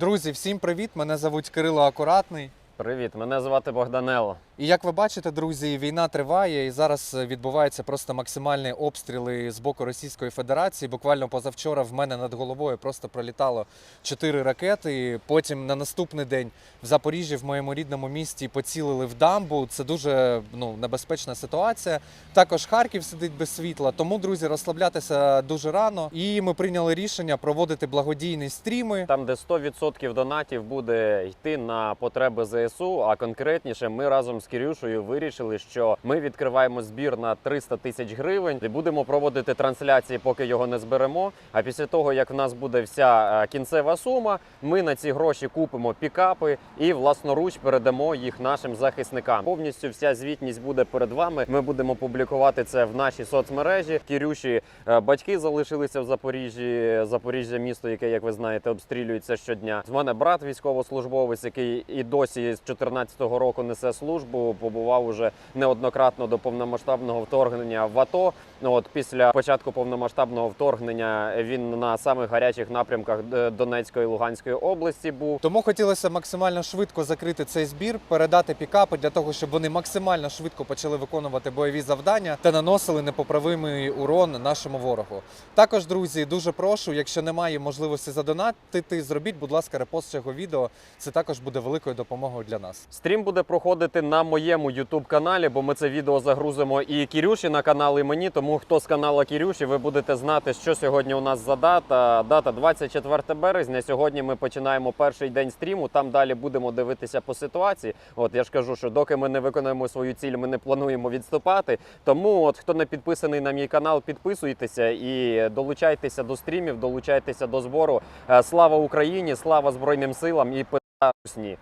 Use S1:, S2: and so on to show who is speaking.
S1: Друзі, всім привіт! Мене звуть Кирило Акуратний.
S2: Привіт, мене звати Богданело.
S1: І як ви бачите, друзі, війна триває, і зараз відбуваються просто максимальні обстріли з боку Російської Федерації. Буквально позавчора в мене над головою просто пролітало чотири ракети. Потім на наступний день в Запоріжжі, в моєму рідному місті, поцілили в дамбу. Це дуже ну, небезпечна ситуація. Також Харків сидить без світла. Тому, друзі, розслаблятися дуже рано. І ми прийняли рішення проводити благодійні стріми.
S2: Там, де 100% донатів буде йти на потреби ЗСУ, а конкретніше, ми разом з Кирюшею вирішили, що ми відкриваємо збір на 300 тисяч гривень і будемо проводити трансляції, поки його не зберемо. А після того, як в нас буде вся е, кінцева сума, ми на ці гроші купимо пікапи і власноруч передамо їх нашим захисникам. Повністю вся звітність буде перед вами. Ми будемо публікувати це в нашій соцмережі. Кірюші е, батьки залишилися в Запоріжжі. Запоріжжя місто, яке, як ви знаєте, обстрілюється щодня. З мене брат військовослужбовець, який і досі з 2014 року несе службу. Побував уже неоднократно до повномасштабного вторгнення в АТО. Ну, От після початку повномасштабного вторгнення він на самих гарячих напрямках е, Донецької і Луганської області був.
S1: Тому хотілося максимально швидко закрити цей збір, передати пікапи для того, щоб вони максимально швидко почали виконувати бойові завдання та наносили непоправимий урон нашому ворогу. Також, друзі, дуже прошу, якщо немає можливості задонатити, зробіть, будь ласка, репост цього відео. Це також буде великою допомогою для нас.
S2: Стрім буде проходити на моєму youtube каналі, бо ми це відео загрузимо і Кірюші на канал, і мені. Тому хто з каналу Кірюші, ви будете знати, що сьогодні у нас за дата. Дата 24 березня. Сьогодні ми починаємо перший день стріму. Там далі будемо дивитися по ситуації. От я ж кажу, що доки ми не виконаємо свою ціль, ми не плануємо відступати. Тому, от хто не підписаний на мій канал, підписуйтеся і долучайтеся до стрімів, долучайтеся до збору. Е, Слава Україні! Слава Збройним силам і пи***а русні!